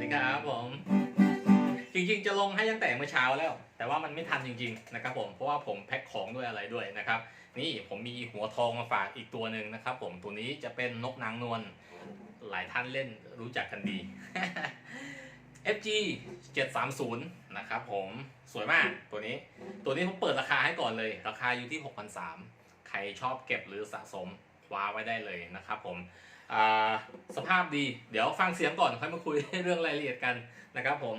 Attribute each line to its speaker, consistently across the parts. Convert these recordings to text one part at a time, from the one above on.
Speaker 1: ดีครับผม จริงๆ จะลงให้ตั้งแต่เมื่อเช้าแล้ว แต่ว่ามันไม่ทันจริงๆนะครับผมเพราะว่าผมแพ็คของด้วยอะไรด้วยนะครับ นี่ผมมีหัวทองมาฝากอีกตัวหนึ่งนะครับ ผมตัวนี้จะเป็นนกนางนวลหลายท่านเล่นรู้จักกันดี FG 730 นะครับผมสวยมากตัวนี้ ตัวนี้ผมเปิดราคาให้ก่อนเลย ราคาอยู่ที่ 6,300 ใครชอบเก็บหรือสะสมคว้าไว้ได้เลยนะครับผม สภาพดี เดี๋ยวฟังเสียงก่อนค่อยมาคุยเรื่องรายละเอียดกันนะครับผม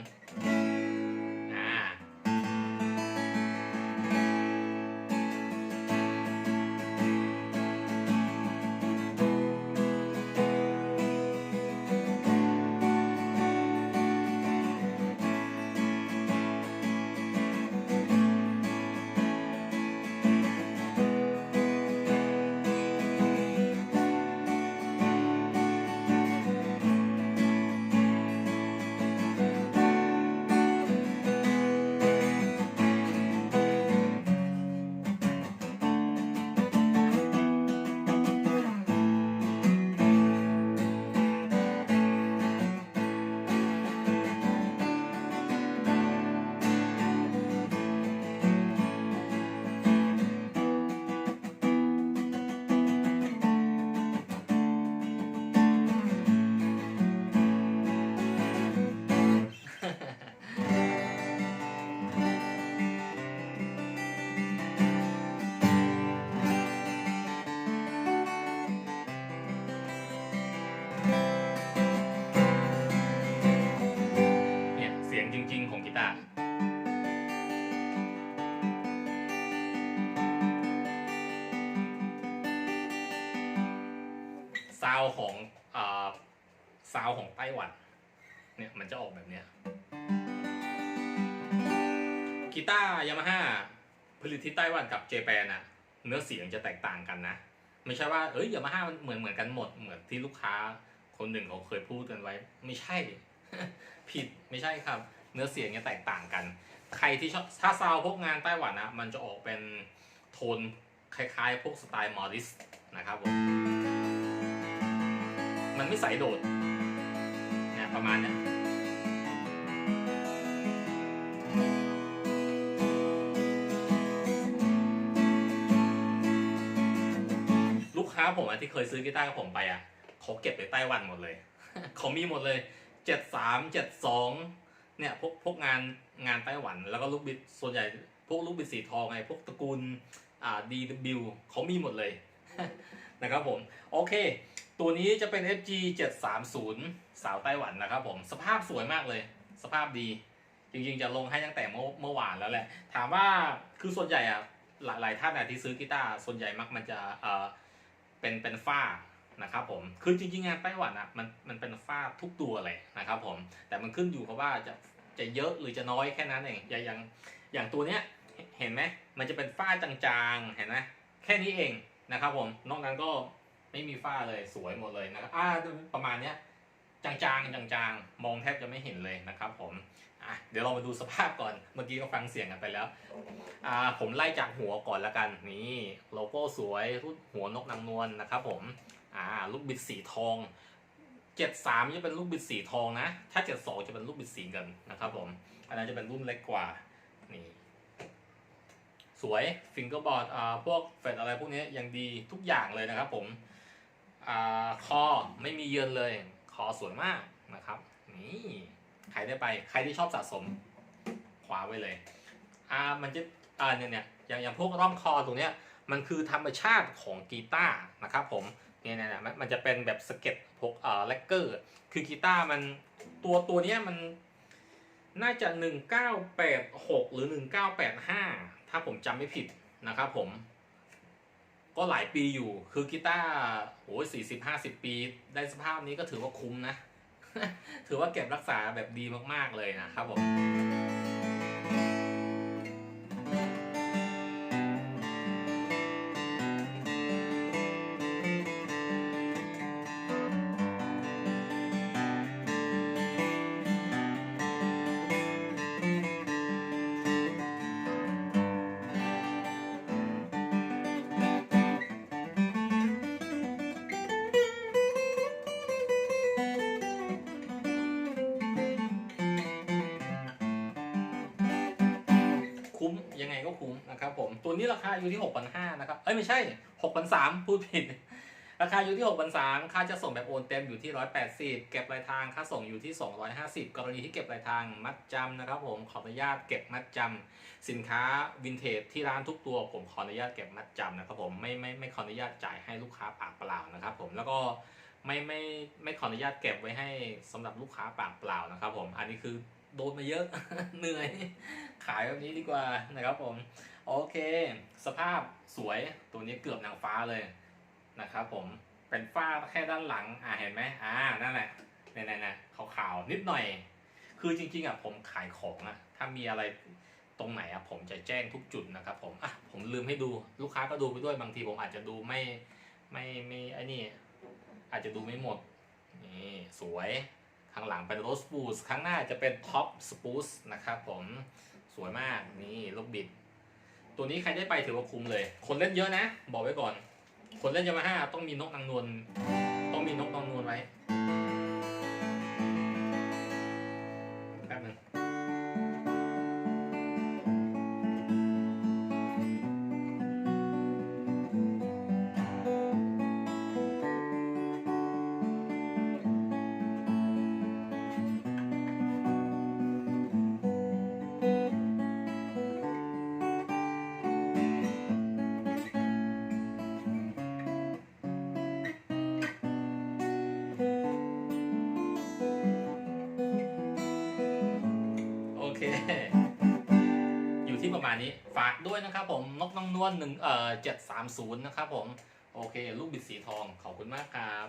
Speaker 1: ซาวของอ่าซาวของไต้หวันเนี่ยมันจะออกแบบเนี้ยกีตาร์ยามาฮ่าผลิตที่ไต้หวันกับเจแปนอะเนื้อเสียงจะแตกต่างกันนะ ไม่ใช่ว่าเอ้ยยามาฮ่ามันเหมือนเหมือนกันหมดเหมือนที่ลูกค้าคนหนึ่งเขาเคยพูดกันไว้ ไม่ใช่ ผิดไม่ใช่ครับ เนื้อเสียงจะแตกต่างกัน ใครที่ชอบถ้าซาวพวกงานไต้หวันนะ มันจะออกเป็นโทนคล้ายๆ พวกสไตล์มอริสนะครับผม มันไม่ใสโดดนี่ยประมาณนี้ยลูกค้าผมอะที่เคยซื้อกีตาร์กับผมไปอะเขาเก็บไปไต้หวันหมดเลย เขามีหมดเลยเจ็ดสามเจ็ดสอง เนี่ยพวกพวกงานงานไต้หวัน แล้วก็ลูกบิดส่วนใหญ่พวกลูกบิดสีทองไงพวกตระกูลอ่า DW เขามีหมดเลยนะครับผมโอเค ตัวนี้จะเป็น FG 730 สาวไต้หวันนะครับผมสภาพสวยมากเลย สภาพดี จริงๆจะลงให้ตั้งแต่เมื่อเมื่อวานแล้วแหละ ถามว่าคือส่วนใหญ่อะหลายหลายท่านอะที่ซื้อกีตาร์ส่วนใหญ่มักมันจะเอ่อเป็นเป็นฝ้า นะครับผมคือจริงๆงานไต้หวันอะมันมันเป็นฝ้าทุกตัวเลยนะครับผมแต่มันขึ้นอยู่กับว่าจะจะเยอะหรือจะน้อยแค่นั้นเองอย่างอย่างอย่างตัวเนี้ยเห็นไหมมันจะเป็นฝ้าจางๆเห็นไหมแค่นี้เองนะครับผมนอกนั้นก็ไม่มีฝ้าเลยสวยหมดเลยนะครับอ่าประมาณเนี้ยจางๆจางๆมองแทบจะไม่เห็นเลยนะครับผมอะเดี๋ยวเรามาดูสภาพก่อนเมื่อกี้ก็ฟังเสียงกันไปแล้วอ่าผมไล่จากหัวก่อนละกันนี่โลโก้สวยรูปหัวนกนางนวลนะครับผม อ่าลูกบิดสีทอง 73 จะเป็นลูกบิดสีทองนะ ถ้า 72 จะเป็นลูกบิดสีเงินนะครับผม อันนั้นจะเป็นรุ่นเล็กกว่า นี่ สวยฟิงเกอร์บอร์ดอ่าพวกเฟดอะไรพวกนี้ยังดีทุกอย่างเลยนะครับผมอ่าคอไม่มีเยินเลย คอสวยมากนะครับ นี่ ใครได้ไป ใครที่ชอบสะสมคว้าไว้เลย อ่า มันจะอ่าเนี่ยเนี่ยอย่างอย่างพวกร่องคอตรงเนี้ย มันคือธรรมชาติของกีตาร์นะครับผม เนี่ยนี่ยเนี่ยมันมันจะเป็นแบบสเก็ตพวกอ่าแลกเกอร์ คือกีตาร์มันตัวตัวเนี้ยมันน่าจะ 1986 หรือ 1985 ถ้าผมจำไม่ผิดนะครับผม ก็หลายปีอยู่ คือกีตาร์โอ้ยสี่สิบห้าสิบปี ได้สภาพนี้ก็ถือว่าคุ้มนะ ถือว่าเก็บรักษาแบบดีมากๆเลยนะครับผม ตัวนี้ราคาอยู่ที่ 6,500นะครับ เอ้ยไม่ใช่ 6,300 พูดผิด ราคาอยู่ที่ 6,300 ค่าจะส่งแบบโอนเต็มอยู่ที่ 180 เก็บปลายทาง ค่าส่งอยู่ที่ 250 กรณีที่เก็บปลายทางมัดจำนะครับผม ขออนุญาตเก็บมัดจำสินค้าวินเทจที่ร้านทุกตัว ผมขออนุญาตเก็บมัดจำนะครับผม ไม่ไม่ไม่ขออนุญาตจ่ายให้ลูกค้าปากเปล่านะครับผม แล้วก็ไม่ไม่ไม่ขออนุญาตเก็บไว้ให้สำหรับลูกค้าปากเปล่านะครับผม อันนี้คือโดนมาเยอะ เหนื่อย ขายแบบนี้ดีกว่านะครับผม โอเค สภาพสวยตัวนี้เกือบนางฟ้าเลยนะครับผมเป็นฝ้าแค่ด้านหลัง อ่าเห็นไหมอ่านั่นแหละเนี่ยๆนะขาวๆนิดหน่อย คือจริงๆอะผมขายของอะถ้ามีอะไรตรงไหนอะผมจะแจ้งทุกจุดนะครับผมอะผมลืมให้ดูลูกค้าก็ดูไปด้วยบางทีผมอาจจะดูไม่ไม่ไม่ไอ้นี่อาจจะดูไม่หมดนี่สวยข้างหลังเป็นโรสปูสข้างหน้าจะเป็นท็อปสปูสนะครับผมสวยมากนี่ลูกบิด ตัวนี้ใครได้ไปถือว่าคุ้มเลย คนเล่นเยอะนะ บอกไว้ก่อน คนเล่นยามาฮ่าต้องมีนกนางนวลต้องมีนกนางนวลไว้ นี้ ฝากด้วยนะครับผมนกน้องนวลหนึ่งเอ่อเจ็ดสามศูนย์นะครับผม โอเค ลูกบิดสีทอง ขอบคุณมากครับ